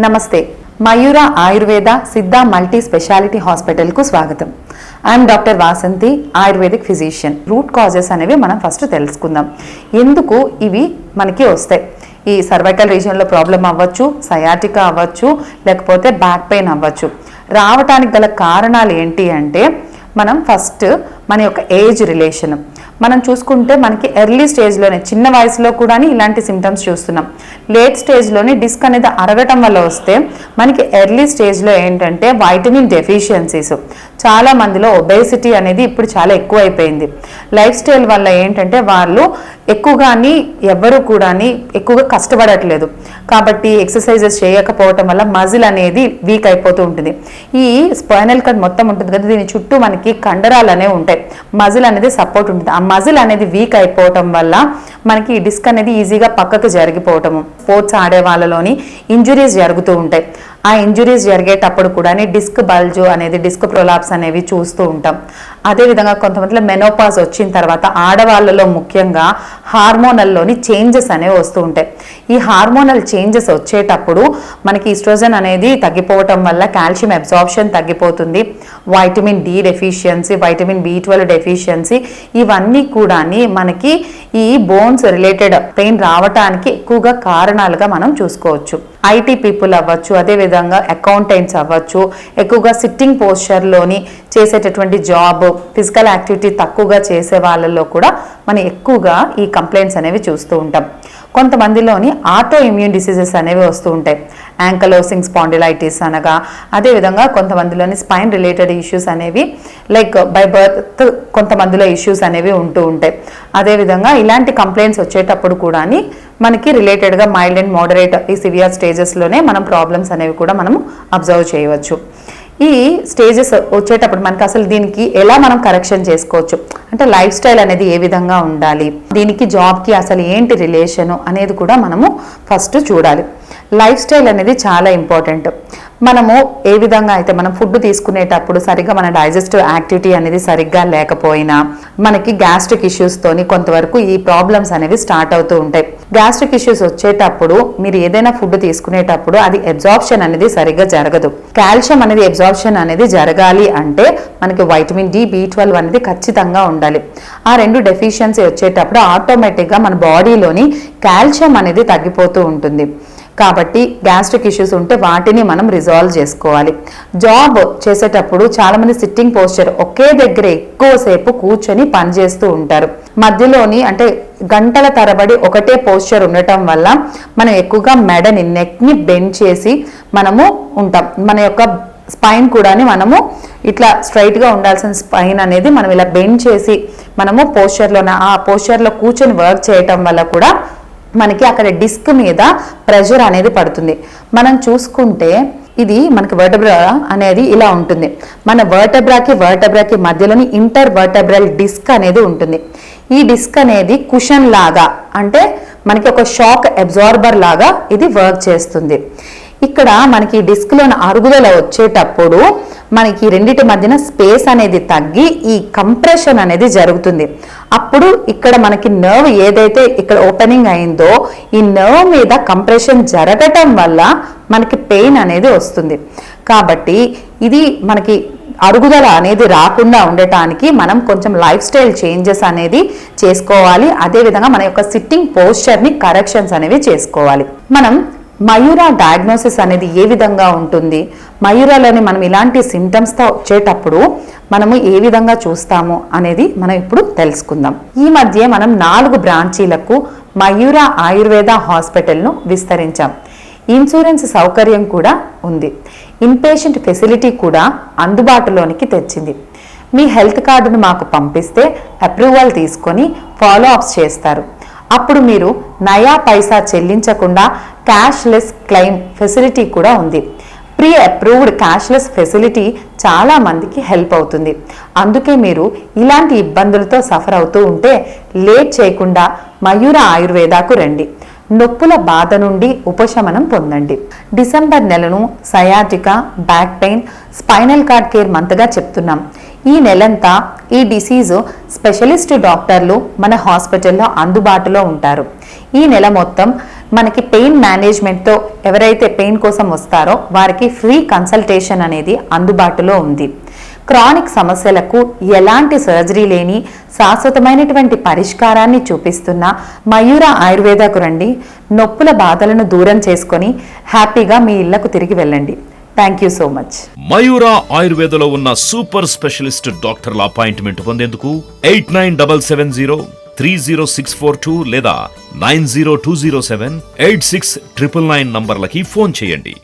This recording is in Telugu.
నమస్తే. మయూర ఆయుర్వేద సిద్ధ మల్టీ స్పెషాలిటీ హాస్పిటల్కు స్వాగతం. I'm doctor Vasanthi ayurvedic physician. Root causes అనేవి మనం ఫస్ట్ తెలుసుకుందాం. ఎందుకు ఇవి మనకి వస్తాయి? ఈ సర్వైకల్ రీజియన్లో ప్రాబ్లం అవ్వచ్చు సయాటికా అవ్వచ్చు లేకపోతే బ్యాక్ పెయిన్ అవ్వచ్చు. రావటానికి గల కారణాలు ఏంటి అంటే మనం ఫస్ట్ మన యొక్క ఏజ్ రిలేషన్ మనం చూసుకుంటే మనకి ఎర్లీ స్టేజ్లోనే చిన్న వయసులో కూడా ఇలాంటి సిమ్టమ్స్ చూస్తున్నాం. లేట్ స్టేజ్లోనే డిస్క్ అనేది అరగటం వల్ల వస్తే మనకి ఎర్లీ స్టేజ్లో ఏంటంటే వైటమిన్ డెఫిషియన్సీస్ చాలా మందిలో ఒబేసిటీ అనేది ఇప్పుడు చాలా ఎక్కువ అయిపోయింది లైఫ్ స్టైల్ వల్ల ఏంటంటే వాళ్ళు ఎక్కువగాని ఎవ్వరు కూడా ఎక్కువగా కష్టపడట్లేదు. కాబట్టి ఎక్సర్సైజెస్ చేయకపోవటం వల్ల మజిల్ అనేది వీక్ అయిపోతూ ఉంటుంది. ఈ స్పైనల్ కట్ మొత్తం ఉంటుంది కదా దీని చుట్టూ మనకి కండరాలు అనేవి ఉంటాయి. మజిల్ అనేది సపోర్ట్ ఉంటుంది. మజిల్ అనేది వీక్ అయిపోవటం వల్ల మనకి డిస్క్ అనేది ఈజీగా పక్కకు జరిగిపోవటము. స్పోర్ట్స్ ఆడే వాళ్ళలోని ఇంజురీస్ జరుగుతూ ఉంటాయి. ఆ ఇంజురీస్ జరిగేటప్పుడు కూడా డిస్క్ బల్జు అనేది డిస్క్ ప్రొలాప్స్ అనేవి చూస్తూ ఉంటాం. అదేవిధంగా కొంతమందిలో మెనోపాజ్ వచ్చిన తర్వాత ఆడవాళ్ళలో ముఖ్యంగా హార్మోనల్లోని చేంజెస్ అనేవి వస్తూ ఉంటాయి. ఈ హార్మోనల్ చేంజెస్ వచ్చేటప్పుడు మనకి ఈస్ట్రోజన్ అనేది తగ్గిపోవటం వల్ల కాల్షియం అబ్జార్ప్షన్ తగ్గిపోతుంది. Vitamin D deficiency vitamin B twelve deficiency ఇవన్నీ కూడా మనకి ఈ బోన్స్ రిలేటెడ్ పెయిన్ రావటానికి ఎక్కువగా కారణాలుగా మనం చూసుకోవచ్చు. ఐటీ పీపుల్ అవ్వచ్చు అదేవిధంగా అకౌంటెంట్స్ అవ్వచ్చు. ఎక్కువగా సిట్టింగ్ పోస్చర్లోని చేసేటటువంటి జాబ్ ఫిజికల్ యాక్టివిటీ తక్కువగా చేసే వాళ్ళల్లో కూడా మనం ఎక్కువగా ఈ కంప్లైంట్స్ అనేవి చూస్తూ ఉంటాం. కొంతమందిలోని ఆటో ఇమ్యూన్ డిసీజెస్ అనేవి వస్తూ ఉంటాయి. యాంకలోసింగ్ స్పాండిలైటిస్ అనగా అదేవిధంగా కొంతమందిలోని స్పైన్ రిలేటెడ్ ఇష్యూస్ అనేవి లైక్ బై బర్త్ కొంతమందిలో ఇష్యూస్ అనేవి ఉంటూ ఉంటాయి. అదేవిధంగా ఇలాంటి కంప్లైంట్స్ వచ్చేటప్పుడు కూడా మనకి రిలేటెడ్గా మైల్డ్ అండ్ మోడరేట్ ఈ సివియర్ స్టేజెస్లోనే మనం ప్రాబ్లమ్స్ అనేవి కూడా మనం అబ్జర్వ్ చేయవచ్చు. ఈ స్టేజెస్ వచ్చేటప్పుడు మనకి అసలు దీనికి ఎలా మనం కరెక్షన్ చేసుకోవచ్చు? అంటే లైఫ్ స్టైల్ అనేది ఏ విధంగా ఉండాలి? దీనికి జాబ్కి అసలు ఏంటి రిలేషను అనేది కూడా మనము ఫస్ట్ చూడాలి. లైఫ్ స్టైల్ అనేది చాలా ఇంపార్టెంట్ మనము ఏ విధంగా అయితే మనం ఫుడ్ తీసుకునేటప్పుడు సరిగ్గా మన డైజెస్టివ్ యాక్టివిటీ అనేది సరిగ్గా లేకపోయినా మనకి గ్యాస్ట్రిక్ ఇష్యూస్తోని కొంతవరకు ఈ ప్రాబ్లమ్స్ అనేవి స్టార్ట్ అవుతూ ఉంటాయి. గ్యాస్ట్రిక్ ఇష్యూస్ వచ్చేటప్పుడు మీరు ఏదైనా ఫుడ్ తీసుకునేటప్పుడు అది అబ్జార్ప్షన్ అనేది సరిగ్గా జరగదు. కాల్షియం అనేది అబ్జార్ప్షన్ అనేది జరగాలి అంటే మనకి వైటమిన్ డి బి ట్వెల్వ్ అనేది ఖచ్చితంగా ఉండాలి. ఆ రెండు డెఫిషియన్సీ వచ్చేటప్పుడు ఆటోమేటిక్గా మన బాడీలోని కాల్షియం అనేది తగ్గిపోతూ ఉంటుంది. కాబట్టి గ్యాస్ట్రిక్ ఇష్యూస్ ఉంటే వాటిని మనం రిజాల్వ్ చేసుకోవాలి. జాబ్ చేసేటప్పుడు చాలామంది సిట్టింగ్ పోస్చర్ ఒకే దగ్గర ఎక్కువసేపు కూర్చొని పనిచేస్తూ ఉంటారు. మధ్యలోని అంటే గంటల తరబడి ఒకటే పోస్చర్ ఉండటం వల్ల మనం ఎక్కువగా మెడని నెక్ని బెండ్ చేసి మనము ఉంటాం. మన యొక్క స్పైన్ కూడాని మనము ఇట్లా స్ట్రైట్గా ఉండాల్సిన స్పైన్ అనేది మనం ఇలా బెండ్ చేసి మనము పోస్చర్లో ఆ పోస్చర్లో కూర్చొని వర్క్ చేయటం వల్ల కూడా మనకి అక్కడ డిస్క్ మీద ప్రెషర్ అనేది పడుతుంది. మనం చూసుకుంటే ఇది మనకి వర్టబ్రా అనేది ఇలా ఉంటుంది. మన వర్టబ్రాకి వర్టబ్రాకి మధ్యలోని ఇంటర్ వర్టబ్రల్ డిస్క్ అనేది ఉంటుంది. ఈ డిస్క్ అనేది కుషన్ లాగా అంటే మనకి ఒక షాక్ అబ్జార్బర్ లాగా ఇది వర్క్ చేస్తుంది. ఇక్కడ మనకి డిస్క్లోని అరుగుదల వచ్చేటప్పుడు మనకి రెండిటి మధ్యన స్పేస్ అనేది తగ్గి ఈ కంప్రెషన్ అనేది జరుగుతుంది. అప్పుడు ఇక్కడ మనకి నర్వ్ ఏదైతే ఇక్కడ ఓపెనింగ్ అయిందో ఈ నర్వ్ మీద కంప్రెషన్ జరగటం వల్ల మనకి పెయిన్ అనేది వస్తుంది. కాబట్టి ఇది మనకి అరుగుదల అనేది రాకుండా ఉండటానికి మనం కొంచెం లైఫ్ స్టైల్ చేంజెస్ అనేది చేసుకోవాలి. అదేవిధంగా మన యొక్క సిట్టింగ్ పోస్చర్ని కరెక్షన్స్ అనేవి చేసుకోవాలి. మనం మయూరా డయాగ్నోసిస్ అనేది ఏ విధంగా ఉంటుంది? మయూరాలోని మనం ఇలాంటి సిమ్టమ్స్తో వచ్చేటప్పుడు మనము ఏ విధంగా చూస్తాము అనేది మనం ఇప్పుడు తెలుసుకుందాం. ఈ మధ్య మనం నాలుగు బ్రాంచీలకు మయూరా ఆయుర్వేద హాస్పిటల్ను విస్తరించాం. ఇన్సూరెన్స్ సౌకర్యం కూడా ఉంది. ఇన్పేషెంట్ ఫెసిలిటీ కూడా అందుబాటులోనికి తెచ్చింది. మీ హెల్త్ కార్డును మాకు పంపిస్తే అప్రూవల్ తీసుకొని ఫాలో అప్స్ చేస్తారు. అప్పుడు మీరు నయా పైసా చెల్లించకుండా క్యాష్లెస్ క్లెయిమ్ ఫెసిలిటీ కూడా ఉంది. ప్రీ అప్రూవ్డ్ క్యాష్లెస్ ఫెసిలిటీ చాలా మందికి హెల్ప్ అవుతుంది. అందుకే మీరు ఇలాంటి ఇబ్బందులతో సఫర్ అవుతూ ఉంటే లేట్ చేయకుండా మయూర ఆయుర్వేదాకు రండి. నొప్పుల బాధ నుండి ఉపశమనం పొందండి. December నెలను sciatica back pain spinal cord care మంత్గా చెప్తున్నాం. ఈ నెలంతా ఈ డిసీజు స్పెషలిస్ట్ డాక్టర్లు మన హాస్పిటల్లో అందుబాటులో ఉంటారు. ఈ నెల మొత్తం మనకి పెయిన్ మేనేజ్మెంట్తో ఎవరైతే పెయిన్ కోసం వస్తారో వారికి ఫ్రీ కన్సల్టేషన్ అనేది అందుబాటులో ఉంది. క్రానిక్ సమస్యలకు ఎలాంటి సర్జరీ లేని శాశ్వతమైనటువంటి పరిష్కారాన్ని చూపిస్తున్న మయూర ఆయుర్వేదకు రండి. నొప్పుల బాధలను దూరం చేసుకొని హ్యాపీగా మీ ఇళ్ళకు తిరిగి వెళ్ళండి. Thank you so much Mayura ఆయుర్వేదలో ఉన్న సూపర్ స్పెషలిస్ట్ డాక్టర్ల అపాయింట్మెంట్ పొందేందుకు eight nine double seven zero three zero six four two లేదా nine zero two zero seven eight six triple nine నంబర్లకి phone చేయండి.